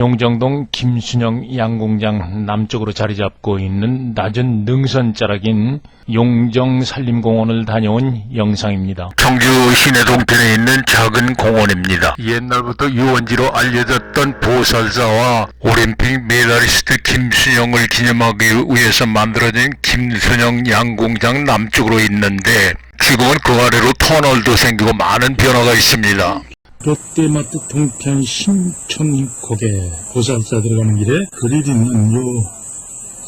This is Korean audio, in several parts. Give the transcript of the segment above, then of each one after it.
용정동 김순영 양공장 남쪽으로 자리 잡고 있는 낮은 능선 자락인 용정산림공원을 다녀온 영상입니다. 청주 시내 동편에 있는 작은 공원입니다. 옛날부터 유원지로 알려졌던 보살사와 올림픽 메달리스트 김순영을 기념하기 위해서 만들어진 김순영 양공장 남쪽으로 있는데 지금은 그 아래로 터널도 생기고 많은 변화가 있습니다. 롯데마트 동편 신촌 고개 보살사 들어가는 길에 그릴 있는 요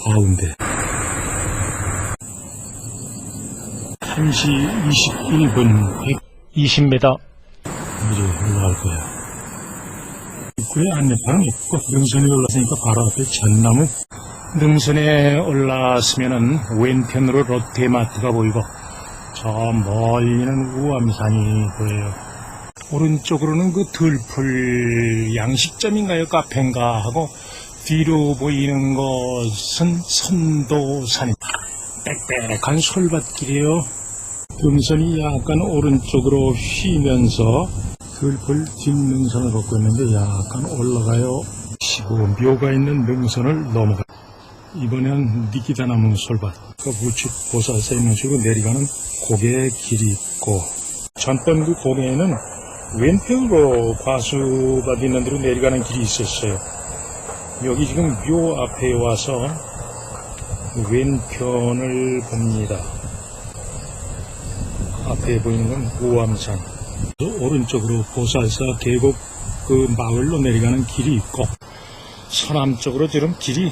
가운데 1시 21분 20m 100mm 올라갈 거야. 입구에 안내판은 없고 능선이 올라서니까 바로 앞에 전나무 능선에 올라서면은 왼편으로 롯데마트가 보이고 저 멀리는 우암산이 보여요. 오른쪽으로는 그 들풀 양식점인가요? 카페인가 하고 뒤로 보이는 것은 선도산이 빽빽한 솔밭길이에요. 등선이 약간 오른쪽으로 휘면서 들풀 뒷능선을 걷고 있는데 약간 올라가요. 시고 묘가 있는 능선을 넘어가. 이번엔 니기다나무 솔밭, 그 우측 보살사 있는 쪽으로 내려가는 고개 길이 있고 전번 그 고개에는 왼편으로 과수밭 있는 데로 내려가는 길이 있었어요. 여기 지금 묘 앞에 와서 왼편을 봅니다. 앞에 보이는 건 우암산. 오른쪽으로 보살사 계곡 그 마을로 내려가는 길이 있고 서남쪽으로 지금 길이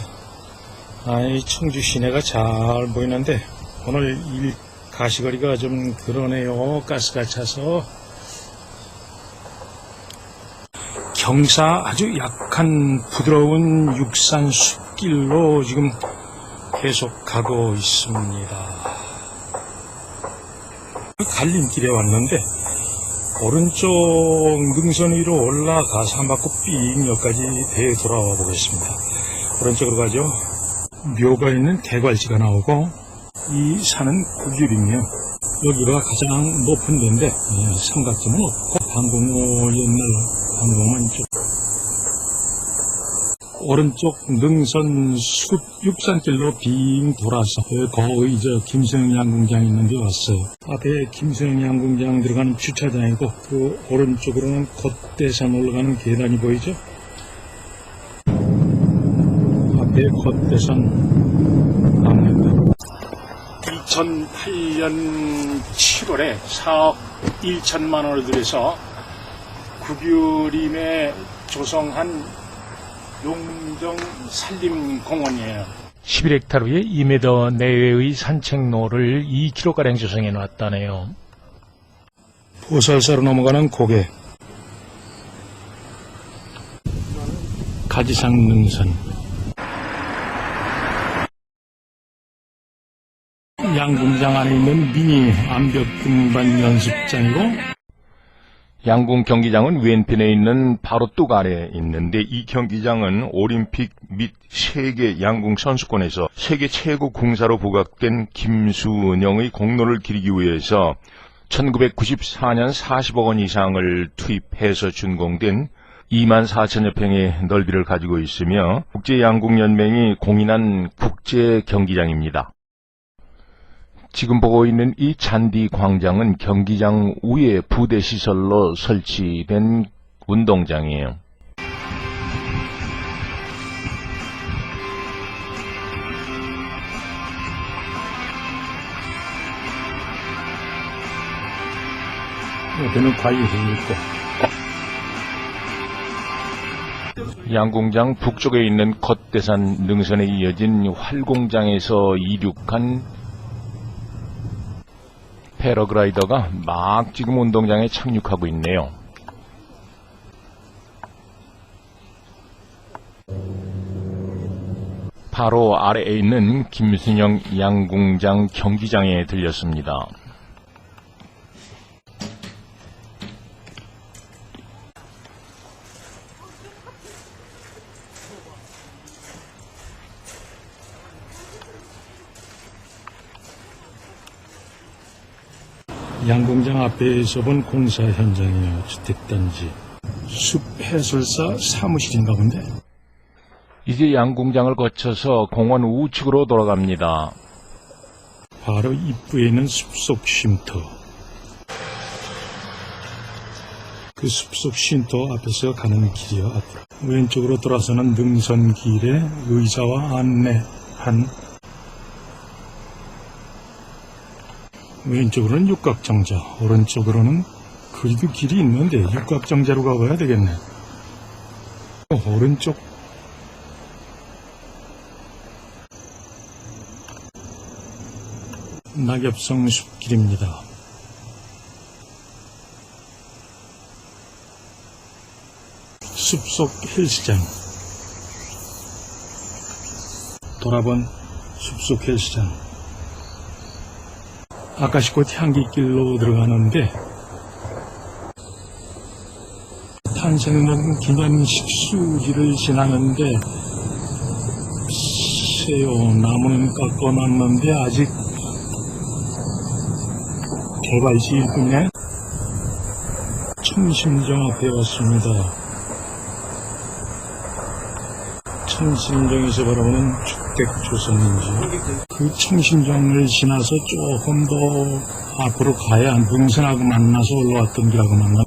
아이 청주 시내가 잘 보이는데 오늘 일 가시거리가 좀 그러네요. 가스가 차서 경사 아주 약한 부드러운 육산 숲길로 지금 계속 가고 있습니다. 갈림길에 왔는데 오른쪽 능선 위로 올라가서 한 바퀴 삥 여기까지 대 돌아와 보겠습니다. 오른쪽으로 가죠. 묘가 있는 대괄지가 나오고 이 산은 구길이며 여기가 가장 높은 데인데 예, 삼각점은 없고 방공호 옛날 방공호만 이쪽 오른쪽 능선 숲 육산길로 빙 돌아서 그 거의 저 김수영 양궁장 있는 데 왔어요. 앞에 김수영 양궁장 들어가는 주차장이고 그 오른쪽으로는 겉대산 올라가는 계단이 보이죠? 앞에 겉대산 방면다. 2008년 7월에 4억 1천만 원을 들여서 구규림에 조성한 용정 산림공원이에요. 11헥타르의 2m 내외의 산책로를 2km가량 조성해 놨다네요. 보살사로 넘어가는 고개 가지상 능선 양궁장 안에 있는 미니 암벽 등반 연습장이고 양궁 경기장은 왼편에 있는 바로 뚝 아래에 있는데 이 경기장은 올림픽 및 세계 양궁 선수권에서 세계 최고 궁사로 부각된 김수은영의 공로를 기리기 위해서 1994년 40억 원 이상을 투입해서 준공된 2만 4천여 평의 넓이를 가지고 있으며 국제양궁연맹이 공인한 국제 경기장입니다. 지금 보고 있는 이 잔디 광장은 경기장 위에 부대 시설로 설치된 운동장이에요. 옆에는 과일이 있고 양궁장 북쪽에 있는 겉대산 능선에 이어진 활공장에서 이륙한 패러글라이더가 막 지금 운동장에 착륙하고 있네요. 바로 아래에 있는 김순영 양궁장 경기장에 들렸습니다. 양궁장 앞에서 본 공사 현장이에요. 주택단지 숲 해설사 사무실인가 본데 이제 양궁장을 거쳐서 공원 우측으로 돌아갑니다. 바로 입구에 있는 숲속 쉼터. 그 숲속 쉼터 앞에서 가는 길이요, 앞으로. 왼쪽으로 돌아서는 능선길에 의자와 안내한 왼쪽으로는 육각정자, 오른쪽으로는 그리도 길이 있는데 육각정자로 가봐야 되겠네. 어, 오른쪽 낙엽성 숲길입니다. 숲속 헬스장. 돌아본 숲속 헬스장. 아카시꽃 향기길로 들어가는데 탄생은 기념식 수지를 지나는데 새요 나무는 깎아놨는데 아직 개발지일 뿐이네. 청심정 앞에 왔습니다. 청심정에서 바라보는 주택조선인지. 그 청심정을 지나서 조금 더 앞으로 가야 능선하고 만나서 올라왔던 길하고 만나.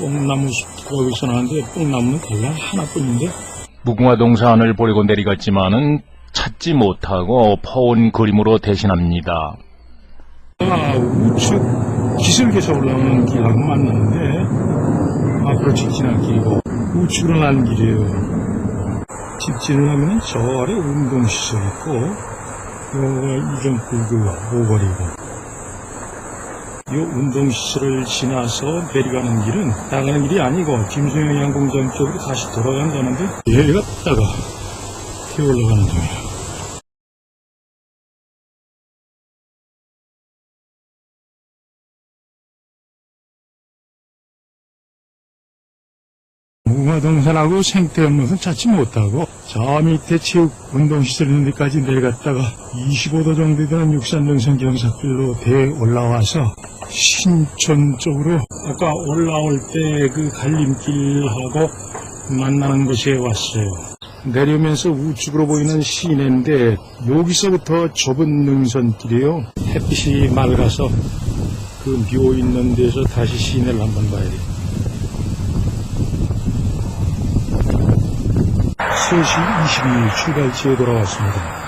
뽕나무 숲하고 있어 나는데 뽕나무는 달라? 하나뿐인데? 무궁화 동산을 보려고 내려갔지만은 찾지 못하고 퍼온 그림으로 대신합니다. 아, 우측 기슭에서 올라오는 길하고 만나는데 앞으로 직진한 길이고 우측으로 나는 길이에요. 직진을 하면 저 아래 운동시설 있고 여기가 이정풀그 오거리고 이 운동시설을 지나서 내려가는 길은 나가는 길이 아니고 김수영 양공장 쪽으로 다시 돌아간다는데 얘가 따가 뛰어 올라가는 중이야. 무 화동산하고 생태 연못은 찾지 못하고 저 밑에 체육 운동시설 있는 데까지 내려갔다가 25도 정도 되는 육산능선 경사길로 대 올라와서 신촌 쪽으로 아까 올라올 때 그 갈림길하고 만나는 곳에 왔어요. 내려오면서 우측으로 보이는 시내인데 여기서부터 좁은 능선길이에요. 햇빛이 맑아서 그 묘 있는 데서 다시 시내를 한번 봐야 돼요. 3시 22분 출발지에 돌아왔습니다.